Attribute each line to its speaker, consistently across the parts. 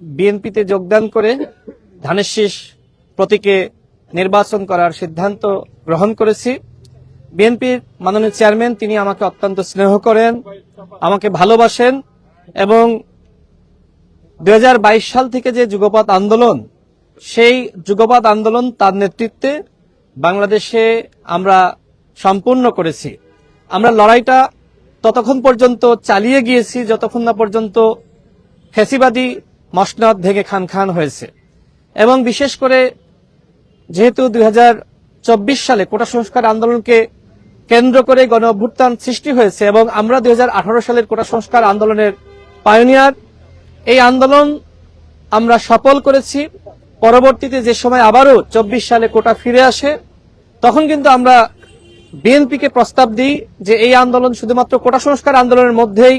Speaker 1: বিএনপিতে যোগদান করে ধানের শীষ প্রতীকে নির্বাচন করার সিদ্ধান্ত গ্রহণ করেছি। বিএনপির মাননীয় চেয়ারম্যান, তিনি আমাকে অত্যন্ত স্নেহ করেন, আমাকে ভালোবাসেন এবং দু হাজার বাইশ সাল থেকে যে যুগপৎ আন্দোলন, সেই যুগপৎ আন্দোলন তার নেতৃত্বে বাংলাদেশে আমরা সম্পূর্ণ করেছি। আমরা লড়াইটা ততক্ষণ পর্যন্ত চালিয়ে গিয়েছি, যতক্ষণ না পর্যন্ত ফেসিবাদী মসনদ ভেঙে খান খান হয়েছে। এবং বিশেষ করে যেহেতু দুই হাজার চব্বিশ সালে কোটা সংস্কার আন্দোলনকে কেন্দ্র করে গণ অভ্যুত্থান সৃষ্টি হয়েছে এবং আমরা দু হাজার আঠারো সালের কোটা সংস্কার আন্দোলনের পায়োনিয়ার, এই আন্দোলন আমরা সফল করেছি। পরবর্তীতে যে সময় আবারও চব্বিশ সালে কোটা ফিরে আসে, তখন কিন্তু আমরা বিএনপিকে প্রস্তাব দিই যে এই আন্দোলন শুধুমাত্র কোটা সংস্কার আন্দোলনের মধ্যেই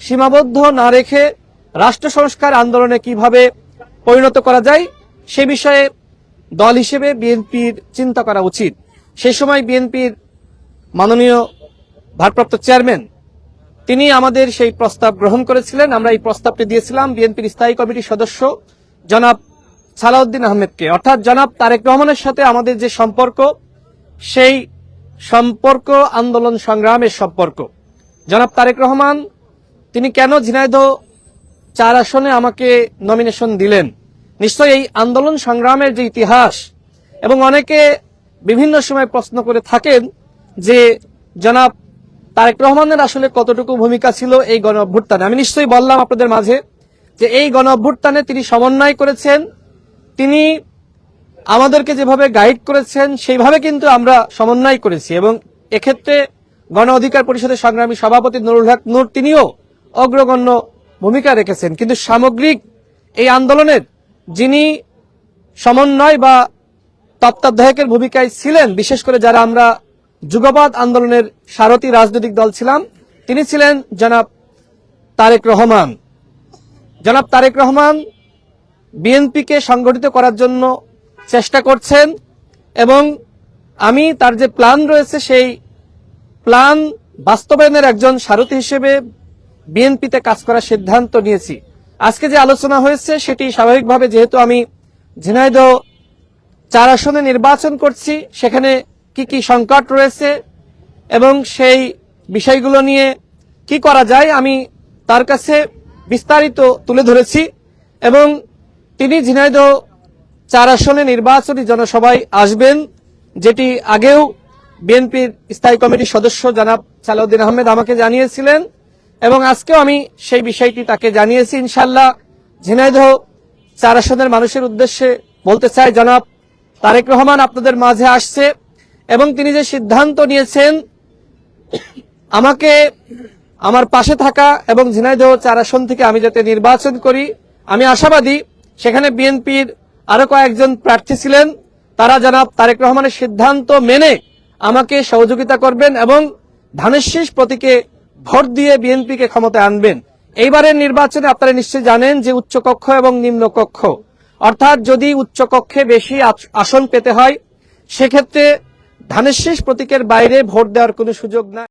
Speaker 1: সীমাবদ্ধ না রেখে রাষ্ট্র সংস্কার আন্দোলনে কীভাবে পরিণত করা যায়, সে বিষয়ে দল হিসেবে বিএনপির চিন্তা করা উচিত। সে সময় বিএনপির মাননীয় ভারপ্রাপ্ত চেয়ারম্যান, তিনি আমাদের সেই প্রস্তাব গ্রহণ করেছিলেন। আমরা এই প্রস্তাবটি দিয়েছিলাম বিএনপির স্থায়ী কমিটির সদস্য জনাব সালাউদ্দিন আহমেদকে। অর্থাৎ জনাব তারেক রহমানের সাথে আমাদের যে সম্পর্ক, সেই সম্পর্ক আন্দোলন সংগ্রামের সম্পর্ক। জনাব তারেক রহমান, তিনি কেন ঝিনাইদহ চার আসনে আমাকে নমিনেশন দিলেন। নিশ্চয়ই এই আন্দোলন সংগ্রামের যে ইতিহাস, এবং অনেকে বিভিন্ন সময় প্রশ্ন করে থাকেন যে, জনাব তারেক রহমানের আসলে কতটুকু ভূমিকা ছিল এই গণ অভ্যুত্থানে আমি নিশ্চয়ই বললাম আপনাদের মাঝে যে, এই গণ অভ্যুত্থানে তিনি সমন্বয় করেছেন। তিনি আমাদেরকে যেভাবে গাইড করেছেন, সেইভাবে কিন্তু আমরা সমন্বয় করেছি। এবং এক্ষেত্রে গণ অধিকার পরিষদের সংগ্রামী সভাপতি নুরুল হক নূর, তিনিও অগ্রগণ্য ভূমিকা রেখেছেন। কিন্তু সামগ্রিক এই আন্দোলনের যিনি সমন্বয় বা তত্ত্বাবধায়কের ভূমিকায় ছিলেন, বিশেষ করে যারা আমরা যুগবাদ আন্দোলনের সারথী রাজনৈতিক দল ছিলাম, তিনি ছিলেন জনাব তারেক রহমান। জনাব তারেক রহমান বিএনপিকে সংগঠিত করার জন্য চেষ্টা করছেন এবং আমি তার যে প্ল্যান রয়েছে, সেই প্ল্যান বাস্তবায়নের একজন সারথী হিসেবে বিএনপিতে কাজ করার সিদ্ধান্ত নিয়েছি। আজকে যে আলোচনা হয়েছে, সেটি স্বাভাবিকভাবে যেহেতু আমি ঝিনাইদহ চার আসনে নির্বাচন করছি, সেখানে কি কি সংকট রয়েছে এবং সেই বিষয়গুলো নিয়ে কি করা যায়, আমি তার কাছে বিস্তারিত তুলে ধরেছি এবং তিনি ঝিনাইদহ চার আসনে নির্বাচনী জনসভায় আসবেন, যেটি আগেও বিএনপির স্থায়ী কমিটির সদস্য জনাব সালাউদ্দিন আহমেদ আমাকে জানিয়েছিলেন। এবং আজকেও আমি সেই বিষয়টি তাকে জানিয়েছি ইনশাল্লাহ ঝিনাইদহ চার আসনের মানুষের উদ্দেশ্যে বলতে চাই, জনাব তারেক রহমান আপনাদের মাঝে আসছে এবং তিনি যে সিদ্ধান্ত নিয়েছেন, আমাকে আমার পাশে থাকা এবং ঝিনাইদহ চার আসন থেকে আমি যাতে নির্বাচন করি, আমি আশাবাদী সেখানে বিএনপির আরও কয়েকজন প্রার্থী ছিলেন। তারা জনাব তারেক রহমানের সিদ্ধান্ত মেনে আমাকে সহযোগিতা করবেন এবং ধানের শীষ প্রতীকে ভোট দিয়ে বিএনপিকে ক্ষমতায় আনবেন। এইবারের নির্বাচনে আপনারা নিশ্চয়ই জানেন যে উচ্চকক্ষ এবং নিম্নকক্ষ। অর্থাৎ যদি উচ্চকক্ষে বেশি আসন পেতে হয়, সেক্ষেত্রে ধানের শেষ প্রতীকের বাইরে ভোট দেওয়ার কোনো সুযোগ নাই।